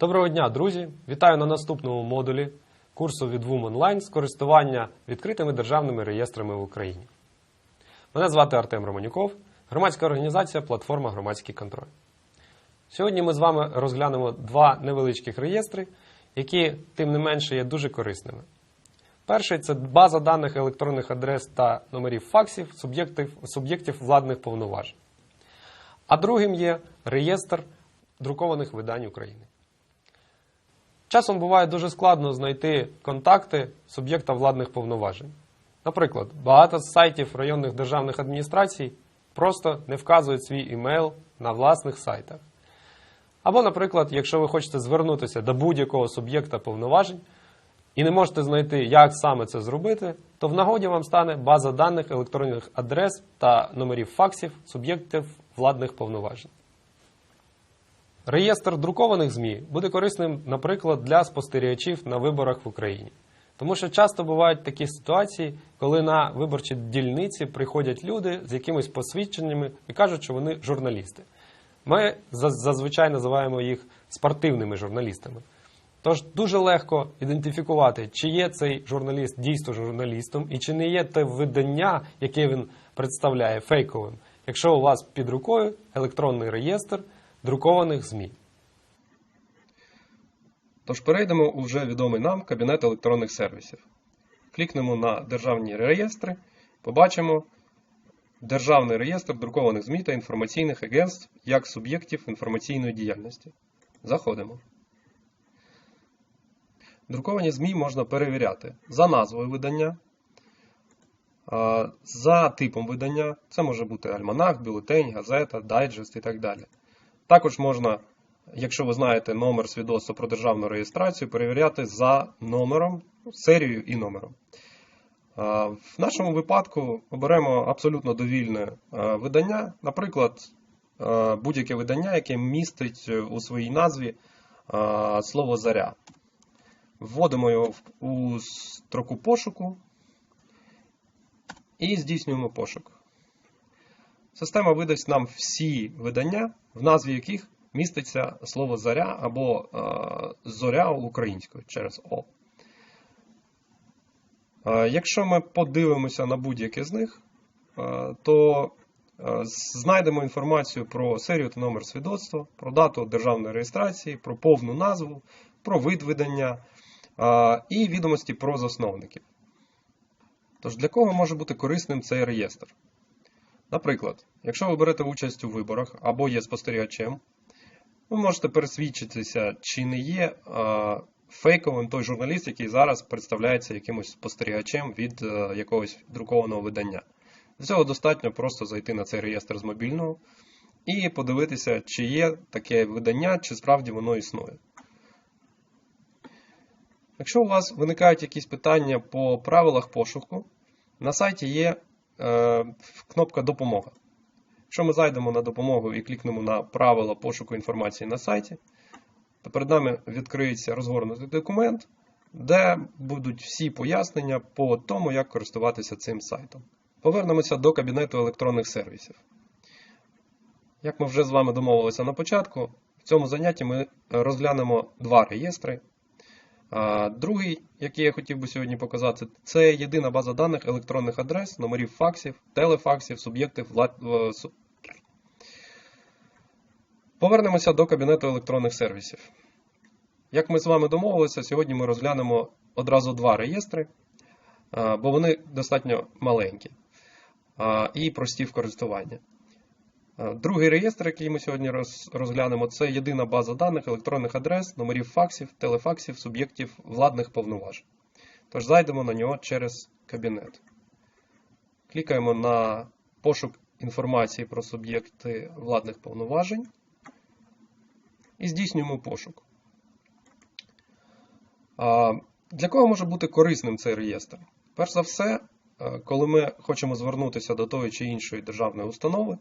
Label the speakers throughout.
Speaker 1: Доброго дня, друзі! Вітаю на наступному модулі курсу від WUM Online з користування відкритими державними реєстрами в Україні. Мене звати Артем Романюков, громадська організація Платформа Громадський контроль. Сьогодні ми з вами розглянемо два невеличких реєстри, які, тим не менше, є дуже корисними. Перший це база даних електронних адрес та номерів факсів суб'єктів, суб'єктів владних повноважень. А другим є реєстр друкованих видань України. Часом буває дуже складно знайти контакти суб'єкта владних повноважень. Наприклад, багато з сайтів районних державних адміністрацій просто не вказують свій імейл на власних сайтах. Або, наприклад, якщо ви хочете звернутися до будь-якого суб'єкта повноважень і не можете знайти, як саме це зробити, то в нагоді вам стане база даних електронних адрес та номерів факсів суб'єктів владних повноважень. Реєстр друкованих ЗМІ буде корисним, наприклад, для спостерігачів на виборах в Україні. Тому що часто бувають такі ситуації, коли на виборчі дільниці приходять люди з якимись посвідченнями і кажуть, що вони журналісти. Ми зазвичай називаємо їх спортивними журналістами. Тож дуже легко ідентифікувати, чи є цей журналіст дійсно журналістом, і чи не є те видання, яке він представляє, фейковим, якщо у вас під рукою електронний реєстр друкованих ЗМІ.
Speaker 2: Тож перейдемо у вже відомий нам кабінет електронних сервісів. Клікнемо на Державні реєстри, побачимо Державний реєстр друкованих ЗМІ та інформаційних агентств як суб'єктів інформаційної діяльності. Заходимо. Друковані ЗМІ можна перевіряти за назвою видання, за типом видання. Це може бути альманах, бюлетень, газета, дайджест і так далі. Також можна якщо ви знаєте номер свідоцтва про державну реєстрацію, перевіряти за номером, серією і номером. В нашому випадку оберемо абсолютно довільне видання, наприклад, будь-яке видання, яке містить у своїй назві слово заря. Вводимо його у строку пошуку і здійснюємо пошук. Система видасть нам всі видання, в назві яких міститься слово заря або е, зоря українською через О. Е, якщо ми подивимося на будь-яке з них, е, то знайдемо інформацію про серію та номер свідоцтва, про дату державної реєстрації, про повну назву, про вид видання і відомості про засновників. Тож для кого може бути корисним цей реєстр? Наприклад, якщо ви берете участь у виборах або є спостерігачем, ви можете пересвідчитися, чи не є фейковим той журналіст, який зараз представляється якимось спостерігачем від е, якогось друкованого видання. Для цього достатньо просто зайти на цей реєстр з мобільного і подивитися, чи є таке видання, чи справді воно існує. Якщо у вас виникають якісь питання по правилах пошуку, на сайті є кнопка Допомога. Якщо ми зайдемо на допомогу і клікнемо на правила пошуку інформації на сайті, то перед нами відкриється розгорнутий документ, де будуть всі пояснення по тому, як користуватися цим сайтом. Повернемося до кабінету електронних сервісів. Як ми вже з вами домовилися на початку, в цьому занятті ми розглянемо два реєстри. Другий, який я хотів би сьогодні показати, це єдина база даних електронних адрес, номерів факсів, телефаксів, суб'єктів е, Повернемося до кабінету електронних сервісів. Як ми з вами домовилися, сьогодні ми розглянемо одразу два реєстри, бо вони достатньо маленькі і прості в користуванні. А, Другий реєстр, який ми сьогодні розглянемо, це єдина база даних електронних адрес, номерів факсів, телефаксів, суб'єктів владних повноважень. Тож зайдемо на нього через кабінет. Клікаємо на пошук інформації про суб'єкти владних повноважень і здійснюємо пошук. Для кого може бути корисним цей реєстр? Перш за все, е, коли ми хочемо звернутися до тої чи іншої державної установи,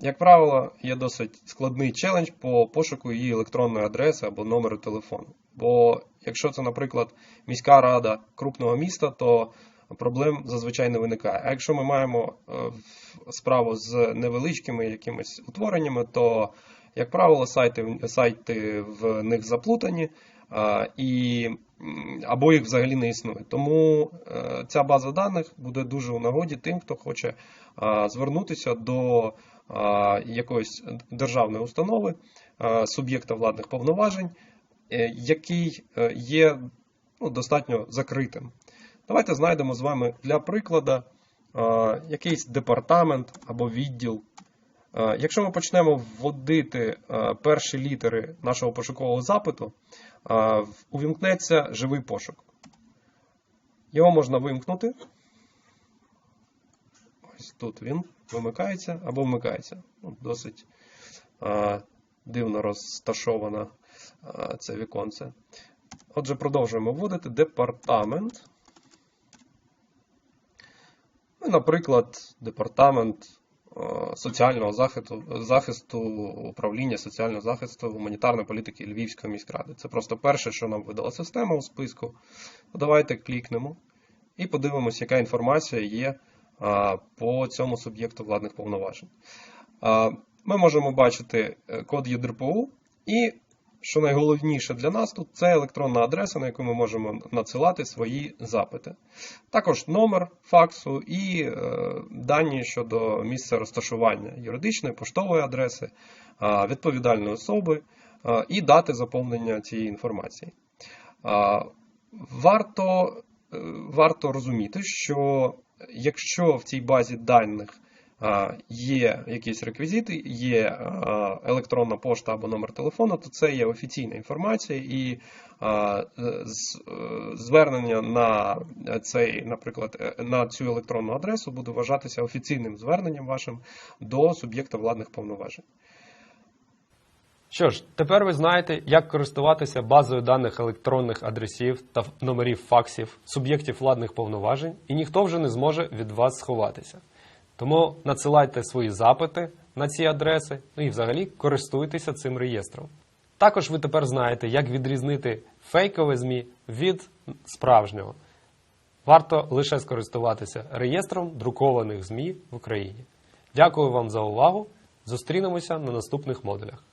Speaker 2: як правило, є досить складний челендж по пошуку її електронної адреси або номеру телефону. Бо якщо це, наприклад, міська рада крупного міста, то проблем зазвичай не виникає. А якщо ми маємо е, справу з невеличкими якимись утвореннями, то Як правило, сайти, сайти в них заплутані і, або їх взагалі не існує. Тому е, ця база даних буде дуже у нагоді тим, хто хоче звернутися до якоїсь державної установи, суб'єкта владних повноважень, е, який е, є ну, достатньо закритим. Давайте знайдемо з вами для прикладу якийсь департамент або відділ. Е, Якщо ми почнемо вводити е, перші літери нашого пошукового запиту, е, увімкнеться живий пошук. Його можна вимкнути. Ось тут він вимикається або вмикається. Ну, Досить дивно розташоване це віконце. Отже, продовжуємо вводити департамент. Ну, наприклад, департамент соціального захисту, захисту управління соціального захисту гуманітарної політики Львівської міськради. Це просто перше, що нам видала система у списку. Давайте клікнемо і подивимося, яка інформація є по цьому суб'єкту владних повноважень. Ми можемо бачити е, код ЄДРПУ і, що найголовніше для нас тут, це електронна адреса, на яку ми можемо надсилати свої запити. Також номер факсу і е, дані щодо місця розташування юридичної, поштової адреси, відповідальної особи і дати заповнення цієї інформації. Варто, е, варто розуміти, що якщо в цій базі даних є якісь реквізити, є електронна пошта або номер телефону, то це є офіційна інформація, і звернення на цей, наприклад, е, на цю електронну адресу буде вважатися офіційним зверненням вашим до суб'єкта владних повноважень.
Speaker 1: Що ж, тепер ви знаєте, як користуватися базою даних електронних адресів та номерів факсів суб'єктів владних повноважень, і ніхто вже не зможе від вас сховатися. Тому надсилайте свої запити на ці адреси, ну і взагалі користуйтеся цим реєстром. Також ви тепер знаєте, як відрізнити фейкове ЗМІ від справжнього. Варто лише скористуватися реєстром друкованих ЗМІ в Україні. Дякую вам за увагу. Зустрінемося на наступних модулях.